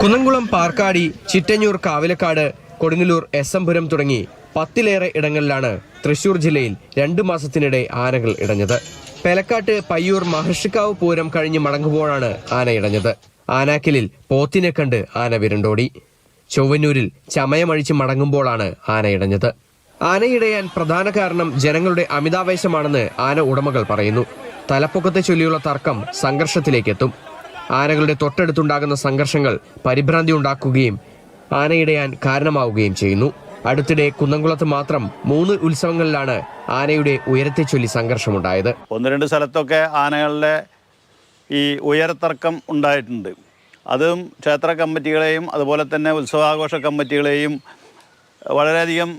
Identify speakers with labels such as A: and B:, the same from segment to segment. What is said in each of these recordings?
A: Kunnamkulam Parkadi Chittanjoor Kavilakkad Kodungallur S M Puram തുടങ്ങി പത്തിലേറെ ഇടങ്ങളിലാണ് തൃശൂർ ജില്ലയിൽ രണ്ടു മാസത്തിനിടെ ആനകൾ ഇടഞ്ഞത്. പെലക്കാട്ട് പയ്യൂർ മഹർഷിക്കാവ് പൂരം കഴിഞ്ഞ് മടങ്ങുമ്പോഴാണ് ആന ഇടഞ്ഞത്. ആനാക്കിലിൽ പോത്തിനെ കണ്ട് ആന വിരണ്ടോടി. ചൊവ്വന്നൂരിൽ ചമയമഴിച്ച് മടങ്ങുമ്പോഴാണ് ആന ഇടഞ്ഞത്. ആനയിടയാൻ പ്രധാന കാരണം ജനങ്ങളുടെ അമിതാവേശമാണെന്ന് ആന ഉടമകൾ പറയുന്നു. തലപ്പൊക്കത്തെ ചൊല്ലിയുള്ള തർക്കം സംഘർഷത്തിലേക്കെത്തും. ആനകളുടെ തൊട്ടടുത്തുണ്ടാകുന്ന സംഘർഷങ്ങൾ പരിഭ്രാന്തി ഉണ്ടാക്കുകയും ആനയിടയാൻ കാരണമാവുകയും ചെയ്യുന്നു. അടുത്തിടെ കുന്നംകുളത്ത് മാത്രം മൂന്ന് ഉത്സവങ്ങളിലാണ് ആനയുടെ ഉയരത്തെ ചൊല്ലി സംഘർഷമുണ്ടായത്.
B: ഒന്ന് രണ്ട് സ്ഥലത്തൊക്കെ ആനകളുടെ ഈ ഉയരത്തർക്കം ഉണ്ടായിട്ടുണ്ട്. അതും ക്ഷേത്ര കമ്മിറ്റികളെയും അതുപോലെ തന്നെ ഉത്സവാഘോഷ കമ്മിറ്റികളെയും വളരെയധികം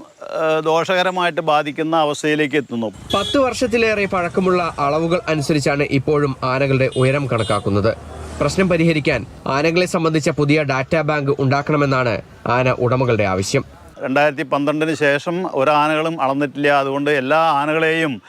B: ദോഷകരമായിട്ട് ബാധിക്കുന്ന അവസ്ഥയിലേക്ക് എത്തുന്നു.
A: പത്ത് വർഷത്തിലേറെ പഴക്കമുള്ള അളവുകൾ അനുസരിച്ചാണ് ഇപ്പോഴും ആനകളുടെ ഉയരം കണക്കാക്കുന്നത്. പ്രശ്നം പരിഹരിക്കാൻ ആനകളെ സംബന്ധിച്ച പുതിയ ഡാറ്റാ ബാങ്ക് ഉണ്ടാക്കണമെന്നാണ് ആന ഉടമകളുടെ ആവശ്യം.
B: രണ്ടായിരത്തി പന്ത്രണ്ടിന് ശേഷം ഒരു ആനകളും അളന്നിട്ടില്ല. അതുകൊണ്ട് എല്ലാ ആനകളെയും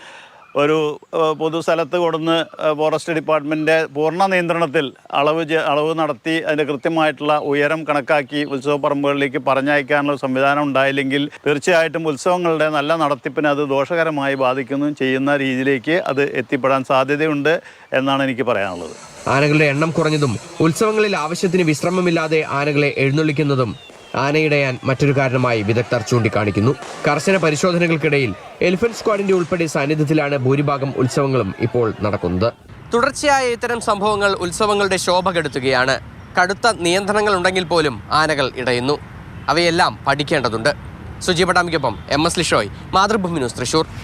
B: ഒരു പൊതുസ്ഥലത്ത് കൊടുന്ന് ഫോറസ്റ്റ് ഡിപ്പാർട്ട്മെന്റിന്റെ പൂർണ നിയന്ത്രണത്തിൽ അളവ് അളവ് നടത്തി അതിന്റെ കൃത്യമായിട്ടുള്ള ഉയരം കണക്കാക്കി ഉത്സവ പറമ്പുകളിലേക്ക് പറഞ്ഞയക്കാനുള്ള സംവിധാനം ഉണ്ടായില്ലെങ്കിൽ തീർച്ചയായിട്ടും ഉത്സവങ്ങളുടെ നല്ല നടത്തിപ്പിനെ അത് ദോഷകരമായി ബാധിക്കുന്നു ചെയ്യുന്ന രീതിയിലേക്ക് അത് എത്തിപ്പെടാൻ സാധ്യതയുണ്ട് എന്നാണ് എനിക്ക് പറയാനുള്ളത്.
A: ആനകളുടെ എണ്ണം കുറഞ്ഞതും ഉത്സവങ്ങളിൽ ആവശ്യത്തിന് വിശ്രമമില്ലാതെ ആനകളെ എഴുന്നള്ളിക്കുന്നതും ആനയിടയാൻ മറ്റൊരു കാരണമായി വിദഗ്ധർ ചൂണ്ടിക്കാണിക്കുന്നു. കർശന പരിശോധനകൾക്കിടയിൽ എലിഫന്റ് സ്ക്വാഡിന്റെ ഉൾപ്പെടെ സാന്നിധ്യത്തിലാണ് ഭൂരിഭാഗം ഉത്സവങ്ങളും ഇപ്പോൾ നടക്കുന്നത്. തുടർച്ചയായ ഇത്തരം സംഭവങ്ങൾ ഉത്സവങ്ങളുടെ ശോഭ കെടുത്തുകയാണ് കടുത്ത നിയന്ത്രണങ്ങൾ ഉണ്ടെങ്കിൽ പോലും ആനകൾ ഇടയുന്നു. അവയെല്ലാം പഠിക്കേണ്ടതുണ്ട്. Suji പട്ടാമിക്കൊപ്പം M S Lishoy Mathrubhumi news Thrissur.